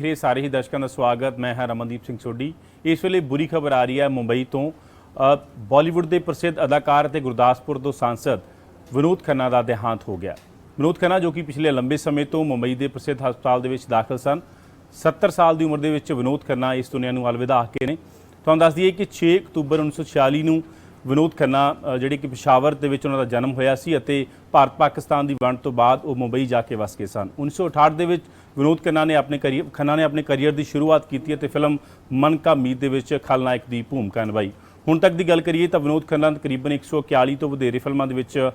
ਰਹੇ ਸਾਰੇ ਹੀ ਦਰਸ਼ਕਾਂ ਦਾ ਸਵਾਗਤ। ਮੈਂ ਹਾਂ ਰਮਨਦੀਪ ਸਿੰਘ ਸੋਢੀ। ਇਸ ਵੇਲੇ ਬੁਰੀ ਖਬਰ ਆ ਰਹੀ ਹੈ ਮੁੰਬਈ ਤੋਂ। ਅ, ਬਾਲੀਵੁੱਡ ਦੇ ਪ੍ਰਸਿੱਧ ਅਦਾਕਾਰ ਅਤੇ ਗੁਰਦਾਸਪੁਰ ਤੋਂ ਸਾਂਸਦ ਵਿਨੋਦ ਖੰਨਾ ਦਾ ਦੇਹਾਂਤ ਹੋ ਗਿਆ। ਵਿਨੋਦ ਖੰਨਾ ਜੋ ਕਿ ਪਿਛਲੇ ਲੰਬੇ ਸਮੇਂ ਤੋਂ ਮੁੰਬਈ ਦੇ ਪ੍ਰਸਿੱਧ ਹਸਪਤਾਲ ਦੇ ਵਿੱਚ ਦਾਖਲ ਸਨ 70 ਸਾਲ ਦੀ ਉਮਰ ਦੇ ਵਿੱਚ ਵਿਨੋਦ ਖੰਨਾ ਇਸ ਦੁਨੀਆ ਨੂੰ ਅਲਵਿਦਾ ਆਖੇ ਨੇ। ਤੁਹਾਨੂੰ ਦੱਸ ਦਈਏ ਕਿ 6 ਅਕਤੂਬਰ 1946 ਨੂੰ ਵਿਨੋਦ ਖੰਨਾ ਜਿਹੜੇ ਕਿ ਪਿਸ਼ਾਵਰ ਦੇ ਵਿੱਚ ਉਹਨਾਂ ਦਾ ਜਨਮ ਹੋਇਆ ਸੀ ਅਤੇ ਭਾਰਤ ਪਾਕਿਸਤਾਨ ਦੀ ਵੰਡ ਤੋਂ ਬਾਅਦ ਉਹ ਮੁੰਬਈ ਜਾ ਕੇ ਵਸ ਗਏ ਸਨ। 1968 ਦੇ ਵਿੱਚ ਵਿਨੋਦ ਖੰਨਾ ਨੇ ਆਪਣੇ ਕਰੀਅਰ ਖੰਨਾ ਨੇ ਆਪਣੇ ਕਰੀਅਰ ਦੀ ਸ਼ੁਰੂਆਤ ਕੀਤੀ ਅਤੇ ਫਿਲਮ ਮਨ ਕਾ ਮੀਤ ਦੇ ਵਿੱਚ ਖਲਨਾਇਕ ਦੀ ਭੂਮਿਕਾ ਨਿਭਾਈ। ਹੁਣ ਤੱਕ ਦੀ ਗੱਲ ਕਰੀਏ ਤਾਂ ਵਿਨੋਦ ਖੰਨਾ ਤਕਰੀਬਨ 141 ਤੋਂ ਵਧੇਰੇ ਫਿਲਮਾਂ ਦੇ ਵਿੱਚ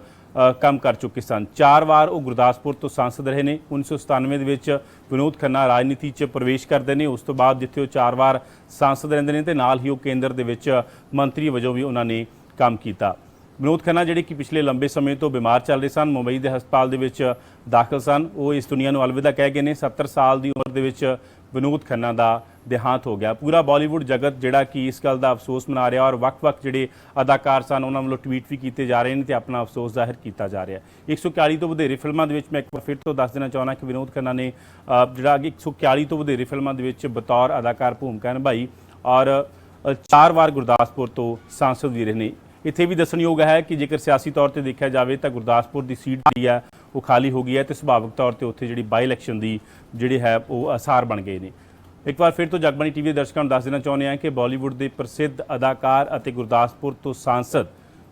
ਕੰਮ ਕਰ ਚੁੱਕੇ ਸਨ। ਚਾਰ ਵਾਰ ਉਹ ਗੁਰਦਾਸਪੁਰ ਤੋਂ ਸੰਸਦ ਰਹੇ ਨੇ। 1997 ਦੇ ਵਿੱਚ ਵਿਨੋਦ ਖੰਨਾ ਰਾਜਨੀਤੀ 'ਚ ਪ੍ਰਵੇਸ਼ ਕਰਦੇ ਨੇ। ਉਸ ਤੋਂ ਬਾਅਦ ਜਿੱਥੇ ਉਹ ਚਾਰ ਵਾਰ ਸੰਸਦ ਰਹਿੰਦੇ ਨੇ ਤੇ ਨਾਲ ਹੀ ਉਹ ਕੇਂਦਰ ਦੇ ਵਿੱਚ ਮੰਤਰੀ ਵਜੋਂ ਵੀ ਉਹਨਾਂ ਨੇ ਕੰਮ ਕੀਤਾ। ਵਿਨੋਦ ਖੰਨਾ ਜਿਹੜੇ ਕਿ ਪਿਛਲੇ ਲੰਬੇ ਸਮੇਂ ਤੋਂ ਬਿਮਾਰ ਚੱਲ ਰਹੇ ਸਨ, ਮੁੰਬਈ ਦੇ ਹਸਪਤਾਲ ਦੇ ਵਿੱਚ ਦਾਖਲ ਸਨ, ਉਹ ਇਸ ਦੁਨੀਆ ਨੂੰ ਅਲਵਿਦਾ ਕਹਿ ਗਏ ਨੇ। 70 ਸਾਲ ਦੀ ਉਮਰ ਦੇ ਵਿੱਚ ਵਿਨੋਦ ਖੰਨਾ ਦਾ ਦੇਹਾਂਤ ਹੋ ਗਿਆ। ਪੂਰਾ ਬਾਲੀਵੁੱਡ ਜਗਤ ਜਿਹੜਾ ਕਿ ਇਸ ਗੱਲ ਦਾ ਅਫਸੋਸ ਮਨਾ ਰਿਹਾ ਔਰ ਵੱਖ-ਵੱਖ ਜਿਹੜੇ ਅਦਾਕਾਰ ਸਨ, ਉਹਨਾਂ ਵੱਲੋਂ ਟਵੀਟ ਵੀ ਕੀਤੇ ਜਾ ਰਹੇ ਨੇ ਤੇ ਆਪਣਾ ਅਫਸੋਸ ਜ਼ਾਹਿਰ ਕੀਤਾ ਜਾ ਰਿਹਾ ਹੈ। 141 ਤੋਂ ਵਧੇਰੇ ਫਿਲਮਾਂ ਦੇ ਵਿੱਚ ਮੈਂ ਇੱਕ ਵਾਰ ਫਿਰ ਤੋਂ ਦੱਸ ਦੇਣਾ ਚਾਹੁੰਦਾ ਕਿ ਵਿਨੋਦ ਖੰਨਾ ਨੇ ਜਿਹੜਾ ਕਿ 141 ਤੋਂ ਵਧੇਰੇ ਫਿਲਮਾਂ ਦੇ ਵਿੱਚ ਬਤੌਰ ਅਦਾਕਾਰ ਭੂਮਿਕਾ ਨਿਭਾਈ ਔਰ ਚਾਰ ਵਾਰ ਗੁਰਦਾਸਪੁਰ ਤੋਂ ਸਾਂਸਦ ਵੀ ਰਹੇ ਨੇ। ਇੱਥੇ ਵੀ ਦੱਸਣਯੋਗ ਹੈ ਕਿ ਜੇਕਰ ਸਿਆਸੀ ਤੌਰ ਤੇ ਦੇਖਿਆ ਜਾਵੇ ਤਾਂ ਗੁਰਦਾਸਪੁਰ ਦੀ ਸੀਟ ਜਿਹੜੀ ਹੈ ਉਹ ਖਾਲੀ ਹੋ ਗਈ ਹੈ ਤੇ ਸੁਭਾਵਿਕ ਤੌਰ ਤੇ ਉੱਥੇ ਜਿਹੜੀ ਬਾਈ ਇਲੈਕਸ਼ਨ ਦੀ ਜਿਹੜੀ ਹੈ ਉਹ ਅਸਾਰ ਬਣ ਗਏ ਨੇ। ਇੱਕ ਵਾਰ ਫਿਰ ਤੋਂ ਜਗਬਾਣੀ ਟੀਵੀ ਦੇ ਦਰਸ਼ਕਾਂ ਨੂੰ ਦੱਸ ਦੇਣਾ ਚਾਹੁੰਦੇ ਹਾਂ ਕਿ ਬਾਲੀਵੁੱਡ ਦੇ ਪ੍ਰਸਿੱਧ ਅਦਾਕਾਰ ਅਤੇ ਗੁਰਦਾਸਪੁਰ ਤੋਂ ਸਾਂਸਦ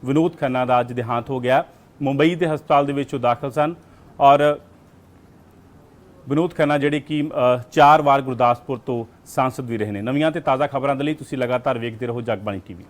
ਵਿਨੋਦ ਖੰਨਾ ਦਾ ਅੱਜ ਦੇਹਾਂਤ ਹੋ ਗਿਆ। ਮੁੰਬਈ ਦੇ ਹਸਪਤਾਲ ਦੇ ਵਿੱਚ ਉਹ ਦਾਖਲ ਸਨ ਔਰ ਵਿਨੋਦ ਖੰਨਾ ਜਿਹੜੇ ਕਿ ਚਾਰ ਵਾਰ ਗੁਰਦਾਸਪੁਰ ਤੋਂ ਸਾਂਸਦ ਵੀ ਰਹੇ ਨੇ। ਨਵੀਆਂ ਤੇ ਤਾਜ਼ਾ ਖਬਰਾਂ ਦੇ ਲਈ ਤੁਸੀਂ ਲਗਾਤਾਰ ਵੇਖਦੇ ਰਹੋ ਜਗਬਾਣੀ ਟੀਵੀ।